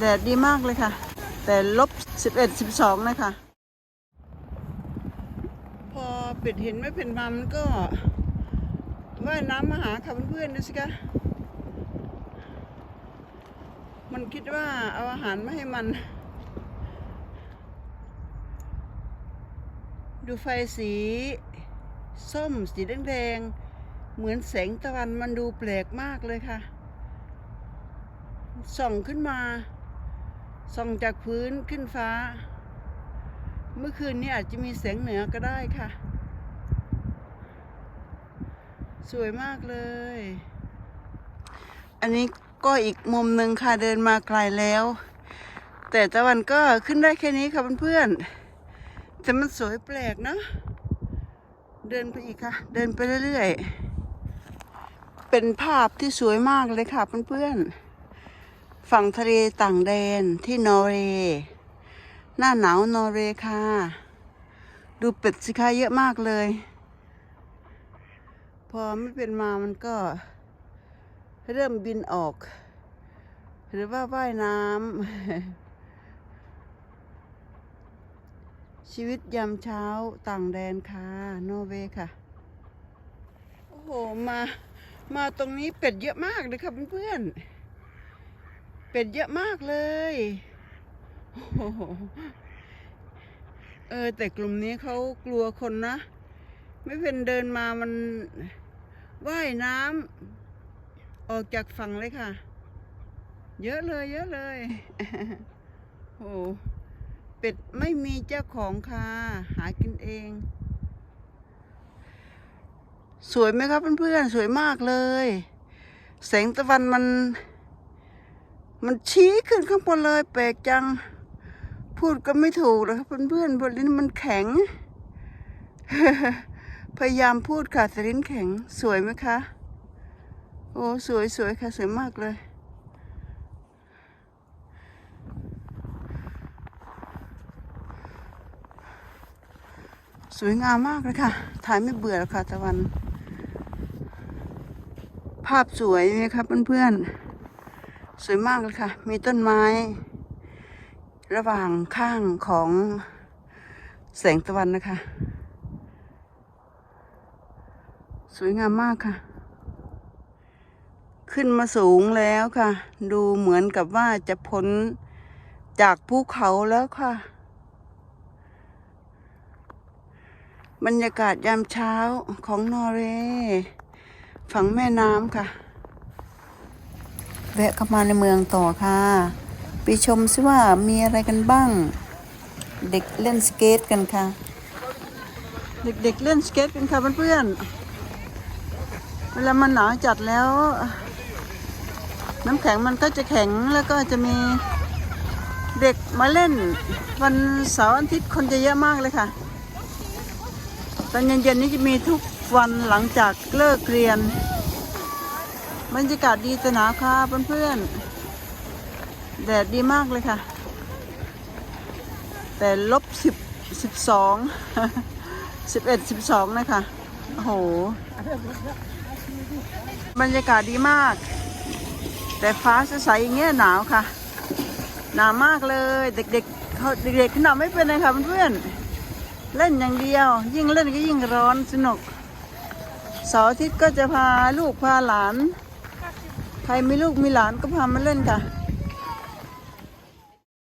แดดดีมากเลยค่ะ แต่ลบสิบเอ็ดสิบสองนะคะ พอปิดเห็นไม่เป็นมามันก็ว่ายน้ำมาหาค่ะเพื่อนๆดูสิคะมันคิดว่าเอาอาหารมาให้มัน ดูไฟสี ส้มสีแดงๆเหมือนแสงตะวันมันดูแปลกมากเลยค่ะ ส่องขึ้นมา ส่องจากพื้นขึ้นฟ้า เมื่อคืนนี้อาจจะมีแสงเหนือก็ได้ค่ะ สวยมากเลย อันนี้ก็อีกมุมหนึ่งค่ะเดินมาไกลแล้ว แต่ตะวันก็ขึ้นได้แค่นี้ค่ะเพื่อนๆแต่มันสวยแปลกเนอะเดินไปอีกค่ะ เดินไปเรื่อยๆ เป็นภาพที่สวยมากเลยค่ะเพื่อนๆ ฝั่งทะเลต่างแดนที่นอร์เวย์หน้าหนาวนอร์เวย์ค่ะ ดูเป็ดสิคะเยอะมากเลย พอไม่เป็นมามันก็เริ่มบินออก หรือว่าว่ายน้ำชีวิตยามเช้าต่างแดนค่ะนอร์เวย์ค่ะ โอ้โห มา มาตรงนี้เป็ดเยอะมากเลยค่ะเพื่อนๆ เป็ดเยอะมากเลยโอ้โหเออ แต่กลุ่มนี้เขากลัวคนนะ ไม่เป็นเดินมามันว่ายน้ำออกจากฝั่งเลยค่ะ เยอะเลย เยอะเลยโอ้เป็ดไม่มีเจ้าของค่ะ หากินเอง สวยไหมครับเพื่อนๆ สวยมากเลย แสงตะวันมัน มันชี้ขึ้นข้างบนเลยแปลกจัง พูดก็ไม่ถูกนะครับเพื่อนๆบนลิ้นมันแข็ง พยายามพูดค่ะแต่ลิ้นแข็งสวยไหมคะ โอ้สวยสวยค่ะสวยมากเลย สวยงามมากเลยค่ะ ถ่ายไม่เบื่อแล้วค่ะตะวัน ภาพสวยไหมครับเพื่อนๆ สวยมากเลยค่ะ มีต้นไม้ ระหว่างข้างของแสงตะวันนะคะ สวยงามมากค่ะ ขึ้นมาสูงแล้วค่ะ ดูเหมือนกับว่าจะพ้นจากภูเขาแล้วค่ะ บรรยากาศยามเช้าของนอร์เวย์ฝั่งแม่น้ำค่ะ แวะเข้ามาในเมืองต่อค่ะ ไปชมซิว่ามีอะไรกันบ้าง เด็กเล่นสเกตกันค่ะ เด็กๆเล่นสเกตกันค่ะเพื่อนๆเวลามันหนาวจัดแล้ว น้ำแข็งมันก็จะแข็งแล้วก็จะมีเด็กมาเล่นวันเสาร์อาทิตย์คนจะเยอะมากเลยค่ะตอนเย็นๆนี้จะมีทุกวันหลังจากเลิกเรียน บรรยากาศดีแต่หนาวค่ะเพื่อนๆ แดดดีมากเลยค่ะ แต่ลบสิบสิบสองสิบเอ็ดสิบสองนะคะ โอ้โห บรรยากาศดีมาก แต่ฟ้าใสๆอย่างเงี้ยหนาวค่ะ หนาวมากเลย เด็กๆเขาเด็กๆขนาดไม่เป็นเลยค่ะเพื่อนๆ เล่นอย่างเดียว ยิ่งเล่นก็ยิ่งร้อนสนุกเสาร์อาทิตย์ก็จะพาลูกพาหลาน ใครมีลูกมีหลานก็พามาเล่นค่ะ